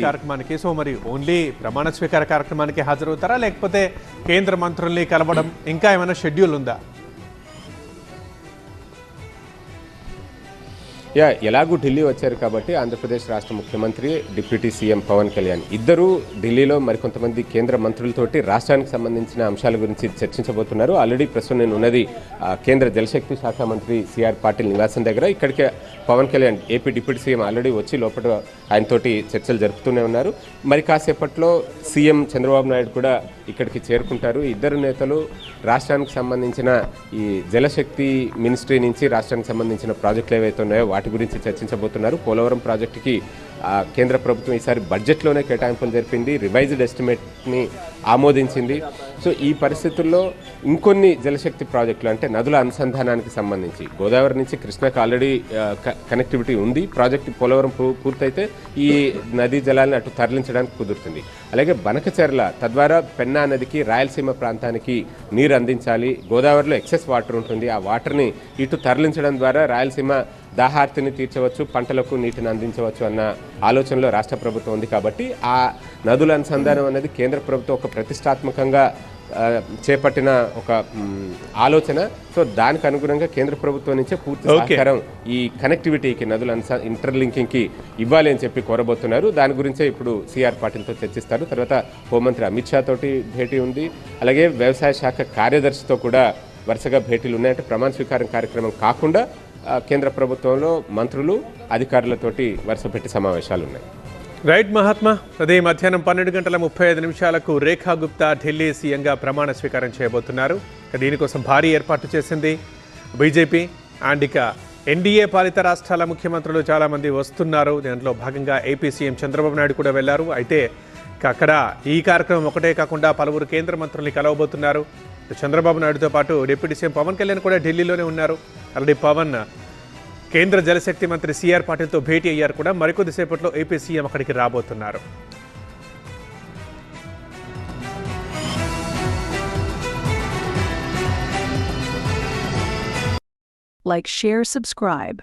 కార్యక్రమానికి సో మరి ఓన్లీ ప్రమాణ స్వీకార కార్యక్రమానికి హాజరవుతారా? లేకపోతే కేంద్ర మంత్రుల్ని కలవడం ఇంకా ఏమైనా షెడ్యూల్ ఉందా? యా ఎలాగూ ఢిల్లీ వచ్చారు కాబట్టి ఆంధ్రప్రదేశ్ రాష్ట్ర ముఖ్యమంత్రి డిప్యూటీ సీఎం పవన్ కళ్యాణ్. ఇద్దరు ఢిల్లీలో మరికొంతమంది కేంద్ర మంత్రులతోటి రాష్ట్రానికి సంబంధించిన అంశాల గురించి చర్చించబోతున్నారు. ఆల్రెడీ ప్రస్తుతం నేను ఉన్నది కేంద్ర జలశక్తి శాఖ మంత్రి సిఆర్ పాటిల్ నివాసం దగ్గర. ఇక్కడికే Pawan Kalyan AP deputy CM already వచ్చి లోపల ఆయనతోటి చర్చలు జరుపుతూనే ఉన్నారు. మరి కాసేపట్లో సీఎం చంద్రబాబు నాయుడు కూడా ఇక్కడికి చేరుకుంటారు. ఇద్దరు నేతలు రాష్ట్రానికి సంబంధించిన ఈ జలశక్తి మినిస్ట్రీ నుంచి రాష్ట్రానికి సంబంధించిన ప్రాజెక్టులు ఏవైతే ఉన్నాయో వాటి గురించి చర్చించబోతున్నారు. పోలవరం ప్రాజెక్టుకి కేంద్ర ప్రభుత్వం ఈసారి బడ్జెట్లోనే కేటాయింపులు జరిపింది రివైజ్డ్ ఎస్టిమేట్ని ఆమోదించింది. సో ఈ పరిస్థితుల్లో ఇంకొన్ని జలశక్తి ప్రాజెక్టులు అంటే నదుల అనుసంధానానికి సంబంధించి గోదావరి నుంచి కృష్ణకు ఆల్రెడీ కనెక్టివిటీ ఉంది. ప్రాజెక్టు పోలవరం పూ- పూర్తయితే ఈ నదీ జలాలను అటు తరలించడానికి కుదురుతుంది. అలాగే బనకచెర్ల తద్వారా పెన్నా నదికి రాయలసీమ ప్రాంతానికి నీరు అందించాలి. గోదావరిలో ఎక్సెస్ వాటర్ ఉంటుంది. ఆ వాటర్ని ఇటు తరలించడం ద్వారా రాయలసీమ దాహార్తిని తీర్చవచ్చు పంటలకు నీటిని అందించవచ్చు అన్న ఆలోచనలో రాష్ట్ర ప్రభుత్వం ఉంది కాబట్టి ఆ నదుల అనుసంధానం అనేది కేంద్ర ప్రభుత్వం ఒక ప్రతిష్టాత్మకంగా చేపట్టిన ఒక ఆలోచన. సో దానికి అనుగుణంగా కేంద్ర ప్రభుత్వం నుంచే పూర్తి. సహకారం ఈ కనెక్టివిటీకి నదుల అనుస ఇంటర్లింకింగ్కి ఇవ్వాలి అని చెప్పి కోరబోతున్నారు. దాని గురించే ఇప్పుడు సిఆర్ పాటిల్తో చర్చిస్తారు. తర్వాత హోంమంత్రి అమిత్ షా తోటి భేటీ ఉంది. అలాగే వ్యవసాయ శాఖ కార్యదర్శితో కూడా వరుసగా భేటీలు ఉన్నాయంటే ప్రమాణ స్వీకారం కార్యక్రమం కాకుండా కేంద్ర ప్రభుత్వంలో మంత్రులు అధికారులతోటి వరుస పెట్టి సమావేశాలు ఉన్నాయి రైట్ మహాత్మా అదే మధ్యాహ్నం పన్నెండు గంటల ముప్పై ఐదు నిమిషాలకు రేఖా గుప్తా ఢిల్లీ సీఎంగా ప్రమాణ స్వీకారం చేయబోతున్నారు. దీనికోసం భారీ ఏర్పాటు చేసింది బీజేపీ అండ్ ఇక ఎన్డీఏ పాలిత రాష్ట్రాల ముఖ్యమంత్రులు చాలామంది వస్తున్నారు. దాంట్లో భాగంగా ఏపీ సీఎం చంద్రబాబు నాయుడు కూడా వెళ్ళారు. అయితే అక్కడ ఈ కార్యక్రమం ఒకటే కాకుండా పలువురు కేంద్ర మంత్రుల్ని కలవబోతున్నారు. చంద్రబాబు నాయుడుతో పాటు డిప్యూటీ సీఎం పవన్ కళ్యాణ్ కూడా ఢిల్లీలోనే ఉన్నారు. ఆల్రెడీ పవన్ కేంద్ర జలశక్తి మంత్రి సిఆర్ పాటిల్తో భేటీ అయ్యారు కూడా మరికొద్దిసేపట్లో ఏపీ సీఎం అక్కడికి రాబోతున్నారు Like, share, subscribe.